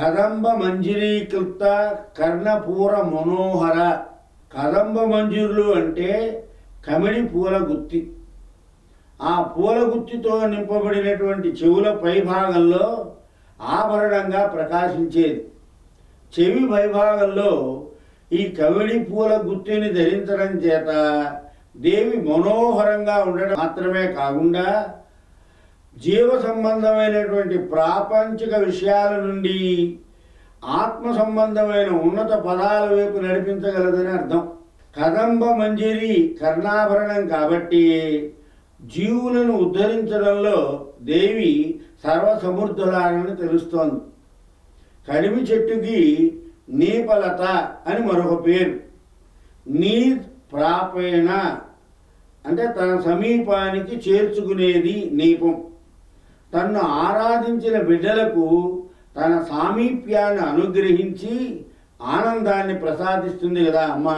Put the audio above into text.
కదంబ మంజరీకృత కర్ణపూర మనోహర. కదంబ మంజురులు అంటే కమిడి పూల గుత్తి. ఆ పూల గుత్తితో నింపబడినటువంటి చెవుల పైభాగంలో ఆభరణంగా ప్రకాశించేది. చెవి పైభాగంలో ఈ కమిడి పూల గుత్తిని ధరించడం చేత దేవి మనోహరంగా ఉండడం మాత్రమే కాకుండా జీవ సంబంధమైనటువంటి ప్రాపంచిక విషయాల నుండి ఆత్మ సంబంధమైన ఉన్నత పదాల వైపు నడిపించగలదని అర్థం. కదంబ మంజరి కర్ణాభరణం కాబట్టి జీవులను ఉద్ధరించడంలో దేవి సర్వసమర్థురాలని తెలుస్తోంది. కడిమి చెట్టుకి నీపలత అని మరొక పేరు. నీ ప్రాపేణ అంటే తన సమీపానికి చేర్చుకునేది నీపం. తన్ను ఆరాధించిన బిడ్డలకు తన సామీప్యాన్ని అనుగ్రహించి ఆనందాన్ని ప్రసాదిస్తుంది కదా అమ్మ.